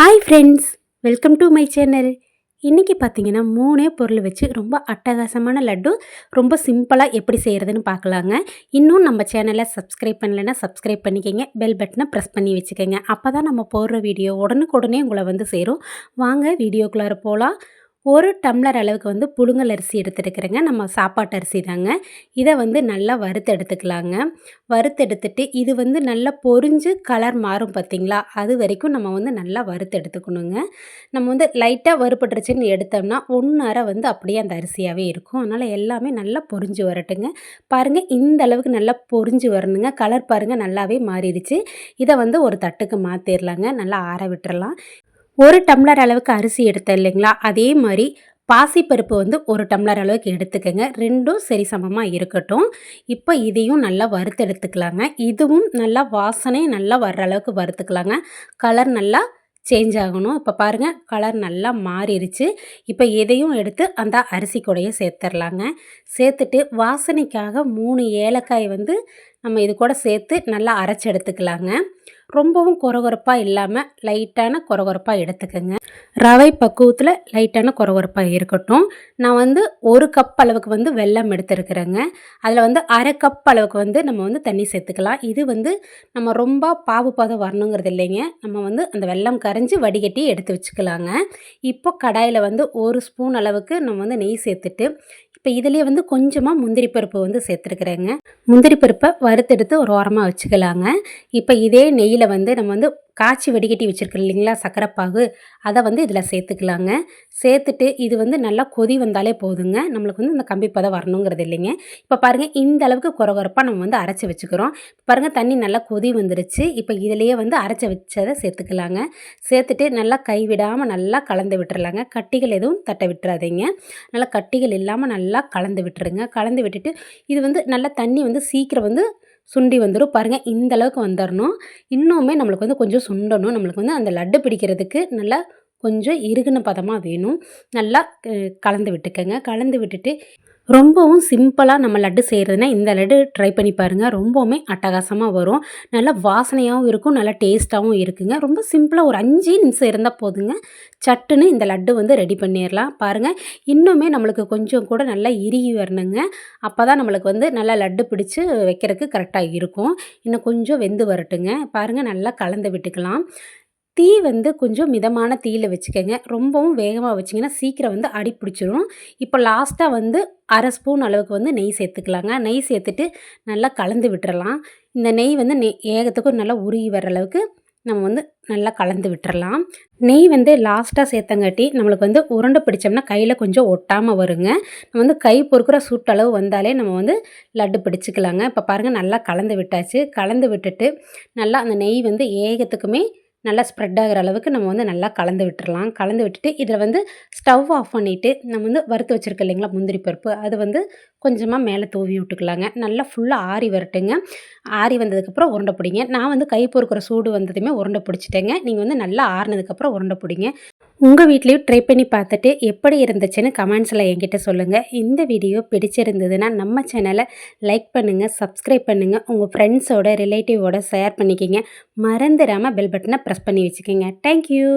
Hi friends welcome to my channel இன்றைக்கி பார்த்தீங்கன்னா மூணே பொருள் வச்சு ரொம்ப அட்டகாசமான லட்டு ரொம்ப சிம்பிளாக எப்படி செய்கிறதுன்னு பார்க்கலாங்க இன்னும் நம்ம சேனலை சப்ஸ்கிரைப் பண்ணலைன்னா சப்ஸ்கிரைப் பண்ணிக்கோங்க பெல் பட்டனை ப்ரெஸ் பண்ணி வச்சுக்கோங்க. அப்போ தான் நம்ம போடுற வீடியோ உடனுக்குடனே உங்களை வந்து சேரும். வாங்க வீடியோக்குள்ளார போகலாம் ஒரு டம்ளர் அளவுக்கு வந்து புழுங்கல் அரிசி எடுத்துருக்குறேங்க. நம்ம சாப்பாட்டு அரிசி தாங்க. இதை வந்து நல்லா வறுத்து எடுத்துக்கலாங்க. வறுத்து எடுத்துட்டு இது வந்து நல்லா பொரிஞ்சு கலர் மாறும் பார்த்திங்களா? அது வரைக்கும் நம்ம வந்து நல்லா வறுத்து எடுத்துக்கணுங்க. நம்ம வந்து லைட்டாக வறுப்பட்டுருச்சுன்னு எடுத்தோம்னா ஒன்றரை வந்து அப்படியே அந்த அரிசியாகவே இருக்கும். அதனால் எல்லாமே நல்லா பொரிஞ்சு வரட்டுங்க. பாருங்கள் இந்த அளவுக்கு நல்லா பொரிஞ்சு வரணுங்க. கலர் பாருங்கள் நல்லாவே மாறிடுச்சு. இதை வந்து ஒரு தட்டுக்கு மாற்றிடலாங்க நல்லா ஆற விட்டுறலாம். ஒரு டம்ளர் அளவுக்கு அரிசி எடுத்தேன் இல்லைங்களா? அதே மாதிரி பாசிப்பருப்பு வந்து ஒரு டம்ளர் அளவுக்கு எடுத்துக்கோங்க. ரெண்டும் சரி சமமாக இருக்கட்டும். இப்போ இதையும் நல்லா வறுத்து எடுத்துக்கலாங்க இதுவும் நல்லா வாசனை நல்லா வர்ற அளவுக்கு வறுத்துக்கலாங்க. கலர் நல்லா சேஞ்ச் ஆகணும். இப்போ பாருங்கள் கலர் நல்லா மாறிடுச்சு இப்போ எதையும் எடுத்து அந்த அரிசி கூடையை சேர்த்துர்லாங்க. சேர்த்துட்டு வாசனைக்காக மூணு ஏலக்காய் வந்து நம்ம இது கூட சேர்த்து நல்லா அரைச்சி எடுத்துக்கலாங்க. ரொம்பவும் கொரகொரப்பாக இல்லாமல் லைட்டான கொரகொரப்பாக எடுத்துக்கோங்க. ரவை பக்குவத்தில் லைட்டான கொரகொரப்பாக இருக்கட்டும். நான் வந்து ஒரு கப் அளவுக்கு வந்து வெல்லம் எடுத்துருக்குறேங்க. அதில் வந்து அரை கப் அளவுக்கு வந்து நம்ம வந்து தண்ணி சேர்த்துக்கலாம். இது வந்து நம்ம ரொம்ப பாவு பாதம் வரணுங்கிறது இல்லைங்க. நம்ம வந்து அந்த வெல்லம் கரைஞ்சி வடிகட்டி எடுத்து வச்சுக்கலாங்க. இப்போ கடாயில் வந்து ஒரு ஸ்பூன் அளவுக்கு நம்ம வந்து நெய் சேர்த்துட்டு இப்போ இதுலேயே வந்து கொஞ்சமாக முந்திரி பருப்பு வந்து சேர்த்துருக்குறேங்க. முந்திரி பருப்பை வறுத்தெடுத்து ஒரு ஓரமாக வச்சுக்கலாங்க. இப்போ இதே நெய்யில் வந்து நம்ம வந்து காய்ச்சி வடிகட்டி வச்சுருக்கோம் இல்லைங்களா சக்கரைப்பாகு? அதை வந்து இதில் சேர்த்துக்கலாங்க. சேர்த்துட்டு இது வந்து நல்லா கொதி வந்தாலே போதுங்க. நம்மளுக்கு வந்து இந்த கம்பி பதம் வரணுங்கிறது இல்லைங்க. இப்போ பாருங்கள் இந்த அளவுக்கு குறகுறப்பாக நம்ம வந்து அரைச்சி வச்சுக்கிறோம். பாருங்கள் தண்ணி நல்லா கொதி வந்துருச்சு. இப்போ இதிலையே வந்து அரைச்சி வச்சதை சேர்த்துக்கலாங்க. சேர்த்துட்டு நல்லா கைவிடாமல் நல்லா கலந்து விட்டுறலாங்க. கட்டிகள் எதுவும் தட்ட விட்டுறாதீங்க. நல்லா கட்டிகள் இல்லாமல் நல்லா கலந்து விட்டுருங்க. கலந்து விட்டுட்டு இது வந்து நல்லா தண்ணி வந்து சீக்கிரம் வந்து சுண்டி வந்துடும் பாருங்கள் இந்த அளவுக்கு வந்துடணும் இன்னுமே நம்மளுக்கு வந்து கொஞ்சம் சுண்டணும். நம்மளுக்கு வந்து அந்த லட்டு பிடிக்கிறதுக்கு நல்லா கொஞ்சம் இறுகின பதமாக வேணும். நல்லா கலந்து விட்டுக்கங்க. கலந்து விட்டுட்டு ரொம்பவும் சிம்பிளாக நம்ம லட்டு செய்கிறதுனா இந்த லட்டு ட்ரை பண்ணி பாருங்கள் ரொம்பவுமே அட்டகாசமாக வரும். நல்லா வாசனையாகவும் இருக்கும் நல்லா டேஸ்ட்டாகவும் இருக்குங்க. ரொம்ப சிம்பிளாக ஒரு அஞ்சு நிமிஷம் இருந்தால் போதுங்க. சட்டுன்னு இந்த லட்டு வந்து ரெடி பண்ணிடலாம் பாருங்கள் இன்னுமே நம்மளுக்கு கொஞ்சம் கூட நல்லா இறுகி வரணுங்க. அப்போ தான் நம்மளுக்கு வந்து நல்லா லட்டு பிடிச்சி வைக்கிறதுக்கு கரெக்டாக இருக்கும். இன்னும் கொஞ்சம் வெந்து வரட்டுங்க. பாருங்கள் நல்லா கலந்து விட்டுக்கலாம். தீ வந்து கொஞ்சம் மிதமான தீயில் வச்சுக்கோங்க. ரொம்பவும் வேகமாக வச்சிங்கன்னா சீக்கிரம் வந்து அடி பிடிச்சிரும். இப்போ லாஸ்ட்டாக வந்து அரை ஸ்பூன் அளவுக்கு வந்து நெய் சேர்த்துக்கலாங்க. நெய் சேர்த்துட்டு நல்லா கலந்து விட்டுறலாம். இந்த நெய் வந்து நெய் ஏகத்துக்கும் நல்லா உருகி வர அளவுக்கு நம்ம வந்து நல்லா கலந்து விட்டுறலாம். நெய் வந்து லாஸ்ட்டாக சேர்த்தங்காட்டி நம்மளுக்கு வந்து உருண்டை பிடிச்சோம்னா கையில் கொஞ்சம் ஒட்டாமல் வருங்க. நம்ம வந்து கை பொறுக்கிற சூட்டளவு வந்தாலே நம்ம வந்து லட்டு பிடிச்சிக்கலாங்க. இப்போ பாருங்கள் நல்லா கலந்து விட்டாச்சு. கலந்து விட்டுட்டு நல்லா அந்த நெய் வந்து ஏகத்துக்குமே நல்லா ஸ்ப்ரெட் ஆகிற அளவுக்கு நம்ம வந்து நல்லா கலந்து விட்டுறலாம். கலந்து விட்டுட்டு இதில் வந்து ஸ்டவ் ஆஃப் பண்ணிவிட்டு நம்ம வந்து வறுத்து வச்சுருக்கோம் இல்லைங்களா முந்திரி பருப்பு அது வந்து கொஞ்சமாக மேலே தூவி விட்டுக்கலாங்க. நல்லா ஃபுல்லாக ஆறி வரட்டுங்க. ஆறி வந்ததுக்கப்புறம் உருண்டை பிடிங்க. நான் வந்து கை பொறுக்கிற சூடு வந்ததுமே உருண்டை பிடிச்சிட்டேங்க. நீங்கள் வந்து நல்லா ஆறினதுக்கப்புறம் உருண்டை பிடிங்க. உங்கள் வீட்லேயும் ட்ரை பண்ணி பார்த்துட்டு எப்படி இருந்துச்சுன்னு கமெண்ட்ஸில் என்கிட்ட சொல்லுங்கள் இந்த வீடியோ பிடிச்சிருந்ததுன்னா நம்ம சேனலை லைக் பண்ணுங்கள் சப்ஸ்கிரைப் பண்ணுங்கள் உங்கள் ஃப்ரெண்ட்ஸோட ரிலேட்டிவோட ஷேர் பண்ணிக்கிங்க. மறந்துடாமல் பெல் பட்டனை ப்ரெஸ் பண்ணி வச்சுக்கோங்க. தேங்க்யூ